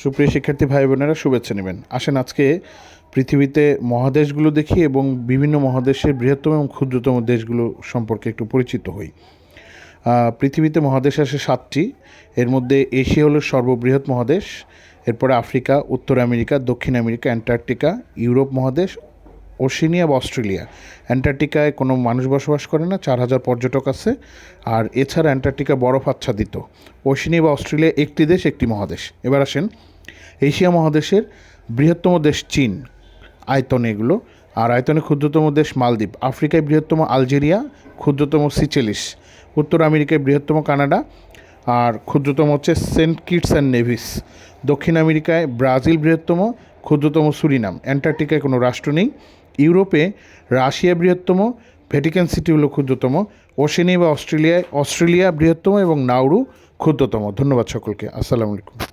সুপ্রিয় শিক্ষার্থী ভাই বোনেরা, শুভেচ্ছা নেবেন। আসেন আজকে পৃথিবীতে মহাদেশগুলো দেখি এবং বিভিন্ন মহাদেশের বৃহত্তম এবং ক্ষুদ্রতম দেশগুলো সম্পর্কে একটু পরিচিত হই। পৃথিবীতে মহাদেশ আসে সাতটি। এর মধ্যে এশিয়া হলো সর্ববৃহৎ মহাদেশ, এরপরে আফ্রিকা, উত্তর আমেরিকা, দক্ষিণ আমেরিকা, অ্যান্টার্কটিকা, ইউরোপ মহাদেশ ওশেনিয়া বা অস্ট্রেলিয়া। অ্যান্টার্কটিকায় কোনো মানুষ বসবাস করে না, চার হাজার পর্যটক আছে। আর এছাড়া অ্যান্টার্কটিকা বরফ আচ্ছাদিত। ওশেনিয়া বা অস্ট্রেলিয়া একটি দেশ, একটি মহাদেশ। এবার আসেন এশিয়া মহাদেশের বৃহত্তম দেশ চীন, আয়তনে এগুলো। আর আয়তনে ক্ষুদ্রতম দেশ মালদ্বীপ। আফ্রিকায় বৃহত্তম আলজেরিয়া, ক্ষুদ্রতম সিচেলিস। উত্তর আমেরিকায় বৃহত্তম কানাডা আর ক্ষুদ্রতম হচ্ছে সেন্ট কিটস অ্যান্ড নেভিস। দক্ষিণ আমেরিকায় ব্রাজিল বৃহত্তম, ক্ষুদ্রতম সুরিনাম। অ্যান্টার্কটিকায় কোনো রাষ্ট্র নেই। ইউরোপে রাশিয়া বৃহত্তম, ভ্যাটিকান সিটি হলো ক্ষুদ্রতম ওশেনি বা অস্ট্রেলিয়ায় অস্ট্রেলিয়া বৃহত্তম এবং নাউরু ক্ষুদ্রতম। ধন্যবাদ সকলকে। আসসালামু আলাইকুম।